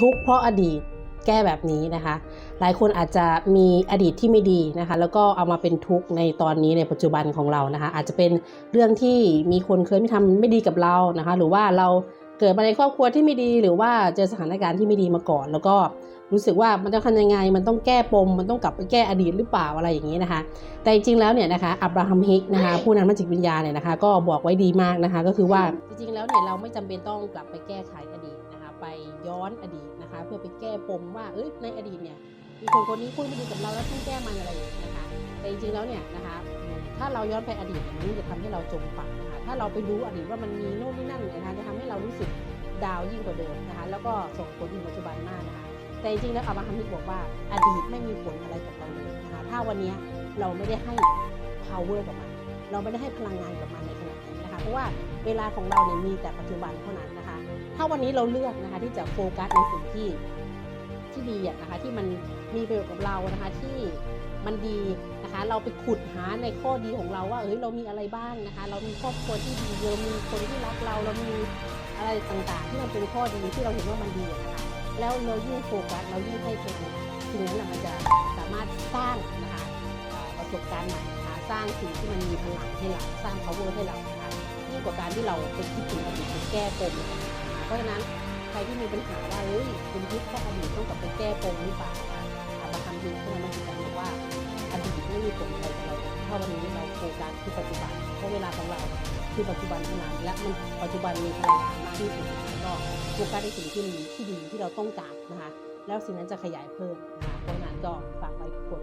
ทุกข์เพราะอดีตแก้แบบนี้นะคะ หลายคนอาจจะมีอดีตที่ไม่ดีนะคะ แล้วก็เอามาเป็นทุกข์ในตอนนี้ในปัจจุบันของเรานะคะ อาจจะเป็นเรื่องที่มีคนเคยไม่ทำไม่ดีกับเรานะคะ หรือว่าเรา เกิดมาในครอบครัวที่ไม่ดีหรือว่าเจอสถานการณ์ที่ไม่ดีมาก่อน แล้วก็รู้สึกว่ามันจะทำยังไง มันต้องแก้ปม มันต้องกลับไปแก้อดีตหรือเปล่าอะไรอย่างนี้นะคะ แต่จริงๆแล้วเนี่ยนะคะ อับราฮัมฮิกนะคะ ผู้นำทางจิตวิญญาณเนี่ยนะคะ ก็บอกไว้ดีมากนะคะ ก็คือว่าจริงๆแล้วเนี่ยเราไม่จำเป็นต้องกลับไปแก้ไขอดีตนะคะ ไปย้อนอดีตนะคะ เพื่อไปแก้ปมว่าเอ้ยในอดีตเนี่ยมีคนคนนี้พูดไม่ดีกับเราแล้วต้องแก้มันอะไรอย่างนี้นะคะ แต่จริงๆแล้วเนี่ยนะคะ ถ้าเราย้อนไปอดีตเนี่ยมันจะทำให้เราจมปักนะคะ ถ้าเราไปรู้อดีตว่ามันมีโน่นนี่นั่นนะคะจะทำให้เรารู้สึก ดาวยิ่งกว่าเดิมนะคะ แล้วก็ส่งผลถึงปัจจุบันมากนะคะ แต่จริงๆแล้วอับราฮัมฮิกบอกว่าอดีตไม่มีผลอะไรกับเราเลยนะคะ ถ้าวันนี้เราไม่ได้ให้ power กับมัน เราไม่ได้ให้พลังงานกับมันในขณะนี้นะคะ เพราะว่าเวลาของเราเนี่ยมีแต่ปัจจุบันเท่านั้นนะคะ ถ้าวันนี้เราเลือกนะคะที่จะโฟกัสในสิ่งที่ที่ดีนะคะที่มันมีประโยชน์กับเรานะคะที่มันดีนะคะเราไปขุดหาในข้อดีของเราว่าเอ้ยเรามีอะไรบ้างนะคะ เรามีครอบครัวที่ดีเรามีคนที่รักเราเรามี อะไรต่างๆ ที่มันเป็นข้อดีที่เราเห็นว่ามันดีนะคะแล้วเรายิ่งโฟกัสเรายิ่งให้พลังสิ่งนั้นน่ะมันจะสามารถสร้างนะคะประสบการณ์ใหม่นะคะสร้างสิ่งที่มันมีพลังให้เราสร้าง power ให้เรานะคะยิ่งกว่าการที่เราไปคิดถึงอดีตไปแก้ปมเพราะฉะนั้นใครที่มีปัญหาว่าเฮ้ยคุณยึดเพราะอดีตต้องกลับไปแก้ปมหรือเปล่านะคะอาบาคัมดีขึ้นมาเหมือกันบอกว่าอดีตไม่มีผลอะไรกับเราเลยถ้าวันนี้เราโฟกัสที่ปัจจุบันเพราะเวลาของเรา คือปัจจุบันเท่านั้นและมันปัจจุบันมีพลังงานมากที่สุดแล้วก็โฟกัสในสิ่งที่ดีที่ดีที่เราต้องการนะคะแล้วสิ่งนั้นจะขยายเพิ่มนะคะเพราะฉะนั้นก็ฝากไว้ทุกคน